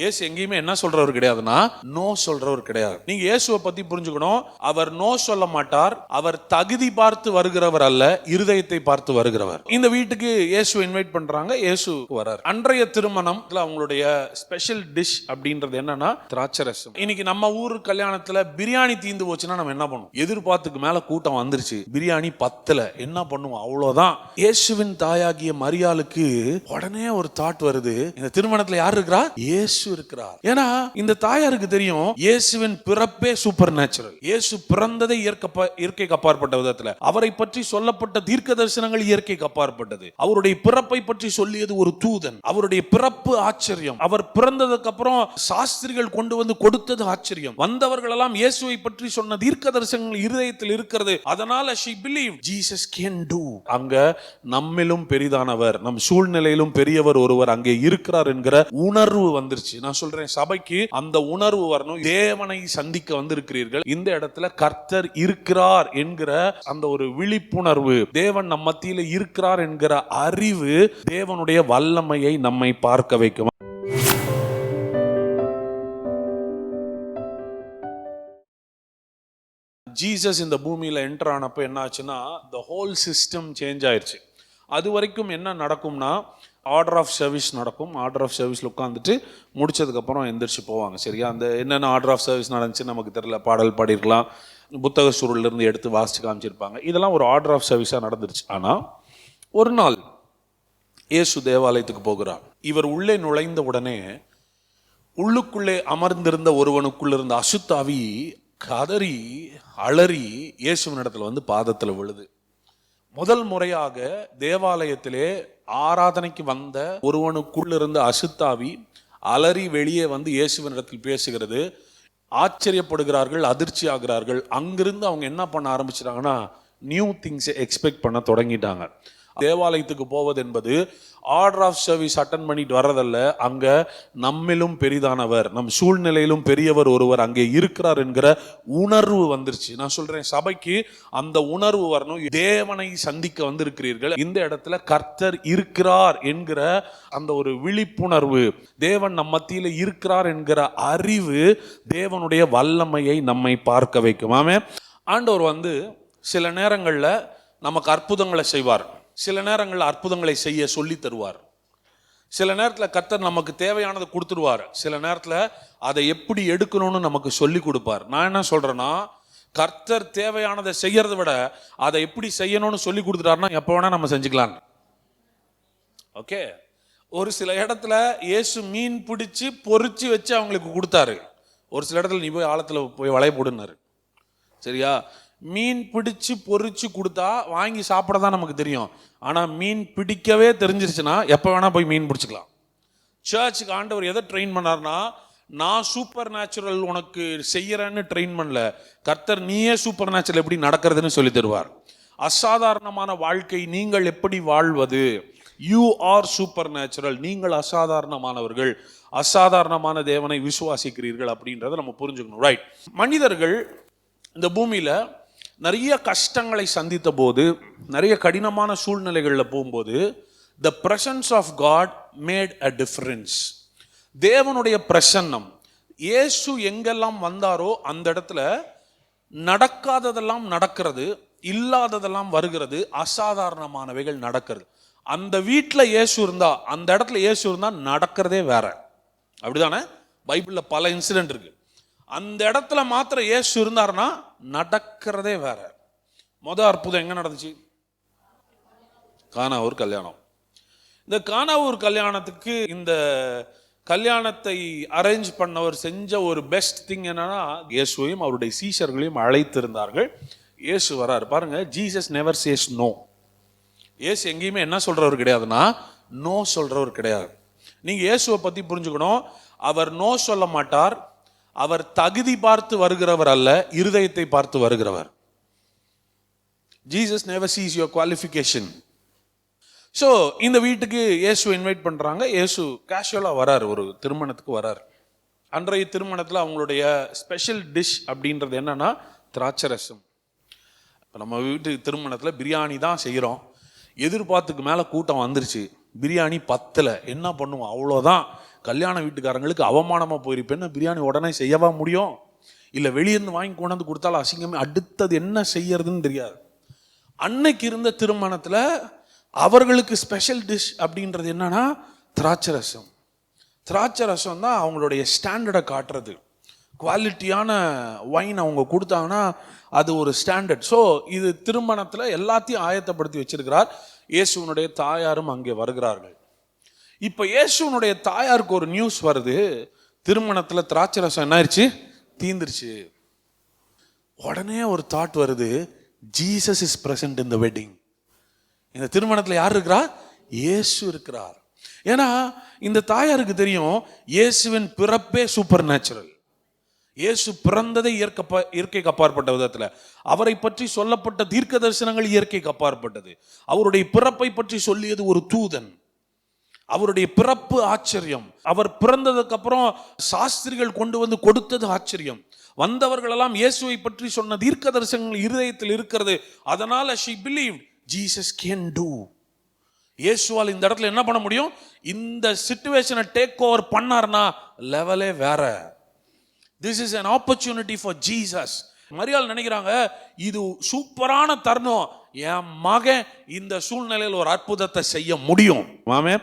இயேசு எங்கேயுமே என்ன சொல்றவர் கிடையாதுன்னா நோ சொல்றவர் கிடையாது. நீங்க இயேசுவை பத்தி புரிஞ்சுக்கணும். அவர் நோ சொல்ல மாட்டார். அவர் தகுதி பார்த்து வருகிறவர் அல்ல இருதயத்தை பார்த்து வருகிறவர். இந்த வீட்டுக்கு இயேசு இன்வைட் பண்றாங்க. இயேசு வரார். அன்றைய திருமணம் அவங்களுடைய ஸ்பெஷல் டிஷ் அப்படின்றது என்னன்னா திராட்சரசம். இன்னைக்கு நம்ம ஊர் கல்யாணத்துல பிரியாணி தீந்து போச்சுன்னா நம்ம என்ன பண்ணுவோம்? எதிர்பார்த்துக்கு மேல கூட்டம் வந்துருச்சு. பிரியாணி பத்தல. என்ன பண்ணுவோம்? அவ்வளவுதான். இயேசுவின் தாயாகிய மரியாளுக்கு உடனே ஒரு தாட் வருது. இந்த திருமணத்துல யார் இருக்கிறா? இயேசு. இயேசு இருக்கிறார். ஏன்னா இந்த தாயாருக்கு தெரியும் இயேசுவின் பிறப்பே சூப்பர் நேச்சுரல் இயேசு பிறந்ததே இயற்கப்ப இயற்கைக்கு அப்பாற்பட்ட விதத்துல. அவரை பற்றி சொல்லப்பட்ட தீர்க்க தரிசனங்கள் இயற்கைக்கு அப்பாற்பட்டது அவருடைய பிறப்பை பற்றி சொல்லியது ஒரு தூதன். அவருடைய பிறப்பு ஆச்சரியம். அவர் பிறந்ததுக்கு அப்புறம் சாஸ்திரிகள் கொண்டு வந்து கொடுத்தது ஆச்சரியம். வந்தவர்கள் எல்லாம் இயேசுவை பற்றி சொன்ன தீர்க்க தரிசனங்கள் இருதயத்தில் இருக்கிறது. அதனால she believe Jesus can do அங்க நம்மிலும் பெரிதானவர். நம் சூழ்நிலையிலும் பெரியவர் ஒருவர் அங்கே இருக்கிறார் என்கிற உணர்வு வந்துருச்சு. நான் சொல்றேன் சபைக்கு அந்த உணர்வு வரணும். தேவனை சந்திக்க வந்திருக்கிறீர்கள். இந்த இடத்துல கர்த்தர் இருக்கிறார் என்கிற அந்த ஒரு விழிப்புணர்வு தேவன் நம் மத்தியில இருக்கிறார் என்கிற அறிவு தேவனுடைய வல்லமையை நம்மை பார்க்க வைக்கும். ஜீசஸ் இந்த பூமியில் என்டர் ஆனப்போ என்ன ஆச்சுன்னா த ஹோல் சிஸ்டம் சேஞ்ச் ஆயிருச்சு. அது வரைக்கும் என்ன நடக்கும்னா ஆர்டர் ஆஃப் சர்வீஸ் நடக்கும். ஆர்டர் ஆஃப் சர்வீஸில் உட்காந்துட்டு முடிச்சதுக்கப்புறம் எந்திரிச்சு போவாங்க. சரியா? அந்த என்னென்ன ஆர்டர் ஆஃப் சர்வீஸ் நடந்துச்சு நமக்கு தெரியல. பாடல் பாடியிருக்கலாம். புத்தக சுருளிலிருந்து எடுத்து வாசித்து காமிச்சிருப்பாங்க. இதெல்லாம் ஒரு ஆர்டர் ஆஃப் சர்வீஸாக நடந்துருச்சு. ஆனால் ஒரு நாள் இயேசு தேவாலயத்துக்கு போகிறார். இவர் உள்ளே நுழைந்த உடனே உள்ளுக்குள்ளே அமர்ந்திருந்த ஒருவனுக்குள்ள இருந்த அசுத்தாவி கதறி அலறி இயேசுவின் இடத்துல வந்து பாதத்தில் விழுது. முதல் முறையாக தேவாலயத்திலே ஆராதனைக்கு வந்த ஒருவனுக்குள்ளிருந்த அசுத்தாவி அலறி வெளியே வந்து இயேசுவனிடத்தில் பேசுகிறது. ஆச்சரியப்படுகிறார்கள் அதிர்ச்சி ஆகிறார்கள் அங்கிருந்து அவங்க என்ன பண்ண ஆரம்பிச்சிட்டாங்கன்னா நியூ திங்ஸை எக்ஸ்பெக்ட் பண்ண தொடங்கிட்டாங்க. தேவாலயத்துக்கு போவது என்பது ஆர்டர் ஆஃப் சர்வீஸ் அட்டன் பண்ணிட்டு வர்றதல்ல. அங்கே நம்மிலும் பெரிதானவர் நம் சூழ்நிலையிலும் பெரியவர் ஒருவர் அங்கே இருக்கிறார் என்கிற உணர்வு வந்துருச்சு. நான் சொல்கிறேன் சபைக்கு அந்த உணர்வு வரணும். தேவனை சந்திக்க வந்திருக்கிறீர்கள். இந்த இடத்துல கர்த்தர் இருக்கிறார் என்கிற அந்த ஒரு விழிப்புணர்வு தேவன் நம் மத்தியில் இருக்கிறார் என்கிற அறிவு தேவனுடைய வல்லமையை நம்மை பார்க்க வைக்கும். ஆமே ஆண்டவர் வந்து சில நேரங்களில் நமக்கு அற்புதங்களை செய்வார். சில நேரங்களில் அற்புதங்களை செய்ய சொல்லி தருவார். சில நேரத்தில் கர்த்தர் நமக்கு தேவையானதை கொடுத்துருவார். சில நேரத்தில் அதை எப்படி எடுக்கணும்னு நமக்கு சொல்லி கொடுப்பார். நான் என்ன சொல்கிறேன்னா கர்த்தர் தேவையானதை செய்கிறத விட அதை எப்படி செய்யணும்னு சொல்லி கொடுத்துட்டாருன்னா எப்போ வேணால் நம்ம செஞ்சுக்கலாம். ஓகே? ஒரு சில இடத்துல இயேசு மீன் பிடிச்சி பொறிச்சு வச்சு அவங்களுக்கு கொடுத்தாரு. ஒரு சில இடத்துல நீ போய் ஆழத்தில் போய் வளைய போடுனாரு சரியா? மீன் பிடிச்சு பொறிச்சு கொடுத்தா வாங்கி சாப்பிட தான் நமக்கு தெரியும். ஆனால் மீன் பிடிக்கவே தெரிஞ்சிருச்சுன்னா எப்போ வேணால் போய் மீன் பிடிச்சிக்கலாம். சர்ச்சுக்கு ஆண்டவர் எதை ட்ரெயின் பண்ணார்னா நான் சூப்பர் நேச்சுரல் உனக்கு செய்கிறேன்னு ட்ரெயின் பண்ணல. கர்த்தர் நீயே சூப்பர் நேச்சுரல் எப்படி நடக்கிறதுன்னு சொல்லி தருவார். அசாதாரணமான வாழ்க்கை நீங்கள் எப்படி வாழ்வது? யூ ஆர் சூப்பர் நேச்சுரல் நீங்கள் அசாதாரணமானவர்கள். அசாதாரணமான தேவனை விசுவாசிக்கிறீர்கள் அப்படின்றத நம்ம புரிஞ்சுக்கணும். ரைட் மனிதர்கள் இந்த பூமியில் நிறைய கஷ்டங்களை சந்தித்த போது நிறைய கடினமான சூழ்நிலைகளில் போகும்போது the presence of God made a difference தேவனுடைய பிரசன்னம் இயேசு எங்கெல்லாம் வந்தாரோ அந்த இடத்துல நடக்காததெல்லாம் நடக்கிறது இல்லாததெல்லாம் வருகிறது அசாதாரணமானவைகள் நடக்கிறது. அந்த வீட்டில் இயேசு இருந்தா அந்த இடத்துல இயேசு இருந்தா நடக்கிறதே வேற. அப்படிதானே? பைபிளில் பல இன்சிடென்ட் இருக்கு. அந்த இடத்துல மாத்திரம் இயேசு இருந்தாருன்னா நடக்கிறதே வேற. மொதல் அற்புதம் எங்கே நடந்துச்சு? கானாவூர் கல்யாணம். இந்த கானாவூர் கல்யாணத்துக்கு இந்த கல்யாணத்தை அரேஞ்ச் பண்ணவர் செஞ்ச ஒரு பெஸ்ட் திங் என்னன்னா இயேசுவையும் அவருடைய சீஷர்களையும் அழைத்திருந்தார்கள். இயேசு வராரு. பாருங்க ஜீசஸ் நெவர் சேஸ் நோ இயேசு எங்கேயுமே என்ன சொல்றவர் கிடையாதுன்னா நோ சொல்றவர் கிடையாது. நீங்க இயேசுவை பத்தி புரிஞ்சுக்கணும். அவர் நோ சொல்ல மாட்டார். அவர் தகுதி பார்த்து வருகிறவர் அல்ல இருதயத்தை பார்த்து வருகிறவர். Jesus never sees your qualification so இந்த வீட்டுக்கு இயேசு இன்வைட் பண்ணுறாங்க இயேசு கேஷுவலாக வரார் ஒரு திருமணத்துக்கு வரார். அன்றைய திருமணத்தில் அவங்களுடைய ஸ்பெஷல் டிஷ் அப்படின்றது என்னன்னா திராட்சரசம். இப்போ நம்ம வீட்டு திருமணத்தில் பிரியாணி தான் செய்கிறோம் எதிர்பார்த்துக்கு மேலே கூட்டம் வந்துருச்சு. பிரியாணி பத்தலை. என்ன பண்ணுவோம்? அவ்வளோதான் கல்யாண வீட்டுக்காரங்களுக்கு அவமானமாக போயிருப்பேன்னு பிரியாணி உடனே செய்யவா முடியும்? இல்லை வெளியிருந்து வாங்கி கொண்டாந்து கொடுத்தாலும் அசிங்கமே. அடுத்தது என்ன செய்யறதுன்னு தெரியாது. அன்னைக்கு இருந்த திருமணத்தில் அவர்களுக்கு ஸ்பெஷல் டிஷ் அப்படின்றது என்னன்னா திராட்சை ரசம். திராட்சை ரசம் தான் அவங்களுடைய ஸ்டாண்டர்டை காட்டுறது. குவாலிட்டியான ஒயின் அவங்க கொடுத்தாங்கன்னா அது ஒரு ஸ்டாண்டர்ட் ஸோ இது திருமணத்தில் எல்லாத்தையும் ஆயத்தப்படுத்தி வச்சிருக்கிறார். இயேசுவனுடைய தாயாரும் அங்கே வருகிறார்கள். இப்போ இயேசுவனுடைய தாயாருக்கு ஒரு நியூஸ் வருது. திருமணத்தில் திராட்சை ரசம் என்ன ஆயிடுச்சு தீந்துருச்சு. உடனே ஒரு தாட் வருது. ஜீசஸ் இஸ் பிரசன்ட் இந்த வெட்டிங் இந்த திருமணத்தில் யார் இருக்கிறா? இயேசு இருக்கிறார். ஏன்னா இந்த தாயாருக்கு தெரியும் இயேசுவின் பிறப்பே சூப்பர் நேச்சுரல் இயேசு பிறந்ததே இயற்கப்ப இயற்கைக்கு அப்பாற்பட்ட விதத்தில். அவரை பற்றி சொல்லப்பட்ட தீர்க்க தரிசனங்கள் இயற்கைக்கு அப்பாற்பட்டது அவருடைய பிறப்பை பற்றி சொல்லியது ஒரு தூதன். அவருடைய பிறப்பு ஆச்சரியம். அவர் பிறந்ததுக்கு அப்புறம் சாஸ்திரிகள் கொண்டு வந்து கொடுத்தது ஆச்சரியம். வந்தவர்களெல்லாம் இயேசுவை பற்றி சொன்ன தீர்க்க தரிசனங்கள் இருதயத்தில் இருக்கிறது. அதனால் she believe Jesus can do இயேசுவால் இந்த இடத்துல என்ன பண்ண முடியும்? இந்த சுச்சுவேஷனை டேக் ஓவர் பண்ணார்னா லெவலே வேற. This is an opportunity for Jesus மரியாள் நினைக்கிறாங்க இது சூப்பரான தருணம். என் மகன் இந்த சூழ்நிலையில் ஒரு அற்புதத்தை செய்ய முடியும். மாமே